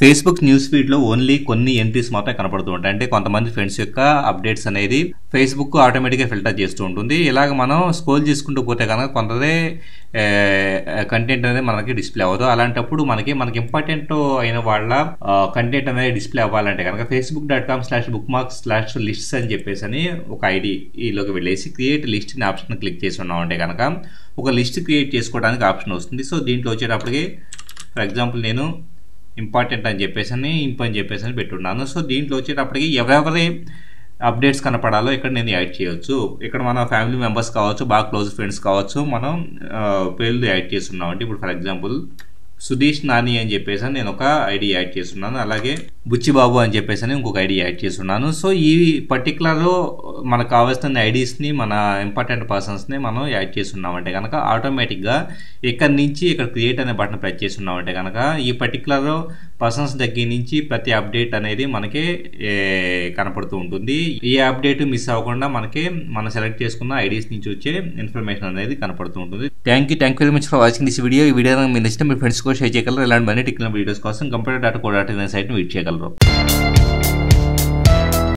Facebook news ఫీడ్లో only కొన్ని entries మాత్రమే కనపడుతూ ఉంటాయి. అంటే కొంతమంది ఫ్రెండ్స్ యొక్క అప్డేట్స్ అనేది ఫేస్బుక్ ఆటోమేటిక్గా ఫిల్టర్ చేస్తూ ఉంటుంది. ఇలాగ మనం స్క్రోల్ చేసుకుంటూ పోతే కనుక కొంతదే కంటెంట్ అనేది మనకి డిస్ప్లే అవ్వదు. అలాంటప్పుడు మనకి మనకి ఇంపార్టెంట్ అయిన వాళ్ళ కంటెంట్ అనేది డిస్ప్లే అవ్వాలంటే కనుక Facebook dot com slash bookmarks slash lists అని చెప్పేసి అని ఒక ఐడిలోకి వెళ్ళేసి క్రియేట్ లిస్ట్ అని ఆప్షన్ క్లిక్ చేసి ఉన్నాం అంటే కనుక ఒక లిస్ట్ క్రియేట్ చేసుకోవడానికి ఆప్షన్ వస్తుంది. సో దీంట్లో వచ్చేటప్పటికి ఫర్ ఎగ్జాంపుల్ నేను ఇంపార్టెంట్ అని చెప్పేసి అని ఇంప్ అని చెప్పేసి అని పెట్టున్నాను. సో దీంట్లో వచ్చేటప్పటికి ఎవరెవరి అప్డేట్స్ కనపడాలో ఇక్కడ నేను యాడ్ చేయొచ్చు. ఇక్కడ మన ఫ్యామిలీ మెంబర్స్ కావచ్చు బాగా క్లోజ్ ఫ్రెండ్స్ కావచ్చు మనం పేర్లు యాడ్ చేస్తున్నాం అంటే ఇప్పుడు ఫర్ ఎగ్జాంపుల్ సుధీష్ నాని అని చెప్పేసి నేను ఒక ఐడి యాడ్ చేస్తున్నాను. అలాగే బుచ్చిబాబు అని చెప్పేసి అని ఇంకొక ఐడి యాడ్ చేస్తున్నాను. సో ఈ పర్టికులర్ మనకు కావాల్సిన ఐడీస్ని మన ఇంపార్టెంట్ పర్సన్స్ని మనం యాడ్ చేస్తున్నామంటే కనుక ఆటోమేటిక్గా ఇక్కడ నుంచి ఇక్కడ క్రియేట్ అనే బటన్ ప్రెస్ చేస్తున్నామంటే కనుక ఈ పర్టికులర్ పర్సన్స్ దగ్గర నుంచి ప్రతి అప్డేట్ అనేది మనకి కనపడుతూ ఉంటుంది. ఈ అప్డేట్ మిస్ అవ్వకుండా మనకి మనం సెలెక్ట్ చేసుకున్న ఐడీస్ నుంచి వచ్చే ఇన్ఫర్మేషన్ అనేది కనపడుతూ ఉంటుంది. Thank you thank you very much for watching this video ఈ వీడియో మీరు నచ్చిన మీ ఫ్రెండ్స్ కూడా షేర్ చేయగలరు. ఇలాంటి మనీ టెక్నికల్ వీడియోస్ కోసం computer dot co dot in సైట్ని చేయగలరు.